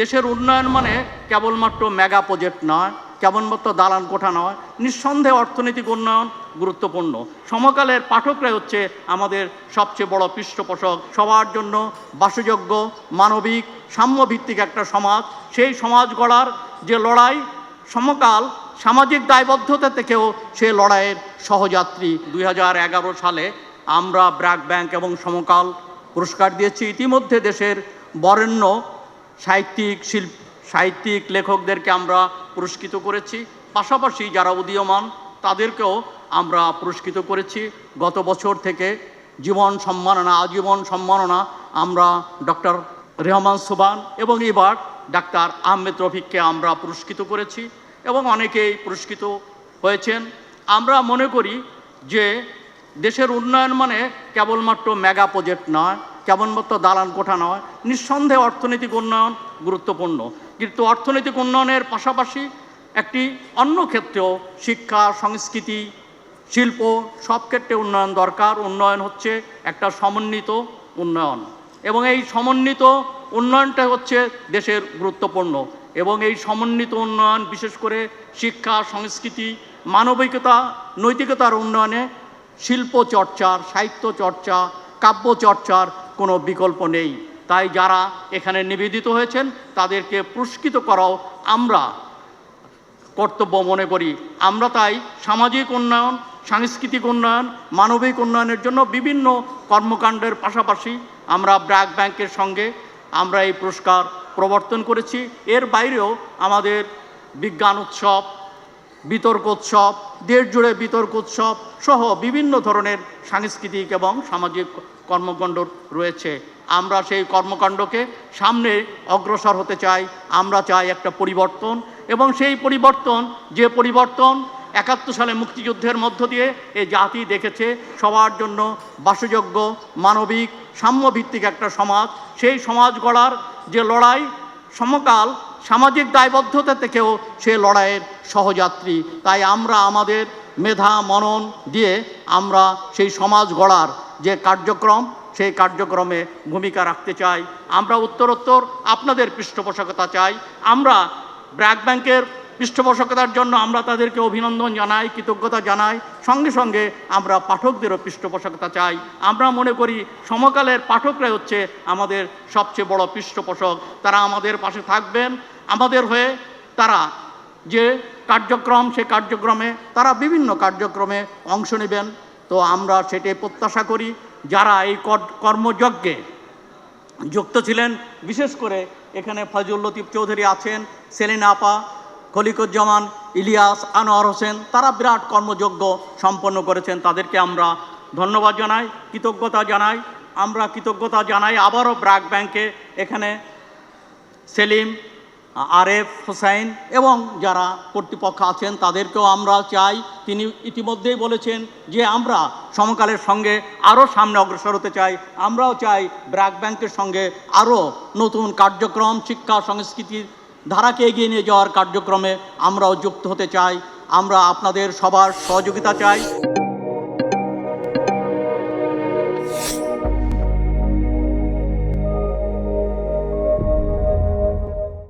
দেশের উন্নয়ন মানে কেবলমাত্র মেগা প্রজেক্ট নয়, কেবলমাত্র দালান কোঠা নয়, নিঃসন্দেহে অর্থনৈতিক উন্নয়ন গুরুত্বপূর্ণ। সমকালের পাঠকরাই হচ্ছে আমাদের সবচেয়ে বড় পৃষ্ঠপোষক। সবার জন্য বাসযোগ্য, মানবিক, সাম্যভিত্তিক একটা সমাজ। সেই সমাজ গড়ার যে লড়াই, সমকাল সামাজিক দায়বদ্ধতা থেকেও সে লড়াইয়ের সহযাত্রী। দুই হাজার এগারো সালে আমরা ব্র্যাক ব্যাংক এবং সমকাল পুরস্কার দিয়েছি। ইতিমধ্যে দেশের বরেণ্য সাহিত্যিক শিল্প সাহিত্যিক লেখকদেরকে আমরা পুরস্কৃত করেছি। পাশাপাশি যারা উদীয়মান, তাদেরকেও আমরা পুরস্কৃত করেছি। গত বছর থেকে জীবন সম্মাননা, আজীবন সম্মাননা আমরা ডক্টর রেহমান সুবান এবং এবার ডাক্তার আহমেদ রফিককে আমরা পুরস্কৃত করেছি এবং অনেকেই পুরস্কৃত হয়েছেন। আমরা মনে করি যে দেশের উন্নয়ন মানে কেবলমাত্র মেগা প্রজেক্ট নয় কেবলমাত্র দালান কোঠা নয়, নিঃসন্দেহে অর্থনৈতিক উন্নয়ন গুরুত্বপূর্ণ। কিন্তু অর্থনৈতিক উন্নয়নের পাশাপাশি একটি অন্য ক্ষেত্রেও শিক্ষা, সংস্কৃতি, শিল্প সব ক্ষেত্রে উন্নয়ন দরকার। উন্নয়ন হচ্ছে একটা সমন্বিত উন্নয়ন। এবং এই সমন্বিত উন্নয়নটা হচ্ছে দেশের গুরুত্বপূর্ণ। এবং এই সমন্বিত উন্নয়ন, বিশেষ করে শিক্ষা, সংস্কৃতি, মানবিকতা, নৈতিকতার উন্নয়নে শিল্প চর্চার, সাহিত্য চর্চা, কাব্য চর্চার কোনো বিকল্প নেই। তাই যারা এখানে নিবেদিত হয়েছেন, তাদেরকে পুরস্কৃত করাও আমরা কর্তব্য মনে করি। আমরা তাই সামাজিক উন্নয়ন, সাংস্কৃতিক উন্নয়ন, মানবিক উন্নয়নের জন্য বিভিন্ন কর্মকাণ্ডের পাশাপাশি আমরা ব্র্যাক ব্যাংকের সঙ্গে আমরা এই পুরস্কার প্রবর্তন করেছি। এর বাইরেও আমাদের বিজ্ঞান উৎসব বিতর্ক উৎসব, দেশ জুড়ে বিতর্ক উৎসব সহ বিভিন্ন ধরনের সাংস্কৃতিক এবং সামাজিক কর্মকাণ্ড রয়েছে। আমরা সেই কর্মকাণ্ডকে সামনে অগ্রসর হতে চাই। আমরা চাই একটা পরিবর্তন এবং সেই পরিবর্তন, যে পরিবর্তন একাত্তর সালে মুক্তিযুদ্ধের মধ্য দিয়ে এই জাতি দেখেছে, সবার জন্য বাসযোগ্য, মানবিক, সাম্যভিত্তিক একটা সমাজ। সেই সমাজ গড়ার যে লড়াই, সমকাল সামাজিক দায়বদ্ধতা থেকেও সে লড়াইয়ের সহযাত্রী। তাই আমরা আমাদের মেধা, মনন দিয়ে আমরা সেই সমাজ গড়ার যে কার্যক্রম, সেই কার্যক্রমে ভূমিকা রাখতে চাই। আমরা উত্তরোত্তর আপনাদের পৃষ্ঠপোষকতা চাই। আমরা ব্র্যাক ব্যাংকের পৃষ্ঠপোষকতার জন্য আমরা তাদেরকে অভিনন্দন জানাই, কৃতজ্ঞতা জানাই। সঙ্গে সঙ্গে আমরা পাঠকদেরও পৃষ্ঠপোষকতা চাই। আমরা মনে করি সমকালের পাঠকরাই হচ্ছে আমাদের সবচেয়ে বড় পৃষ্ঠপোষক। তারা আমাদের পাশে থাকবেন। আমাদের হয়ে তারা যে কার্যক্রম, সে কার্যক্রমে তারা বিভিন্ন কার্যক্রমে অংশ নেবেন। তো আমরা সেটাই প্রত্যাশা করি, যারা এই কর- কর্মযজ্ঞে যুক্ত ছিলেন, বিশেষ করে এখানে ফজল লতিফ চৌধুরী আছেন, সেলিনা আপা, খলিকুজ্জামান, ইলিয়াস, আনোয়ার হোসেন, তারা বিরাট কর্মযজ্ঞ সম্পন্ন করেছেন। তাদেরকে আমরা ধন্যবাদ জানাই, কৃতজ্ঞতা জানাই। আমরা কৃতজ্ঞতা জানাই আবারও ব্র্যাক ব্যাংকে। এখানে সেলিম আরেফ হোসাইন এবং যারা কর্তৃপক্ষ আছেন তাদেরকেও আমরা চাই। তিনি ইতিমধ্যেই বলেছেন যে আমরা সমকালের সঙ্গে আরও সামনে অগ্রসর হতে চাই। আমরাও চাই ব্র্যাক ব্যাংকের সঙ্গে আরও নতুন কার্যক্রম, শিক্ষা সংস্কৃতির ধারাকে এগিয়ে নিয়ে যাওয়ার কার্যক্রমে আমরাও যুক্ত হতে চাই। আমরা আপনাদের সবার সহযোগিতা চাই।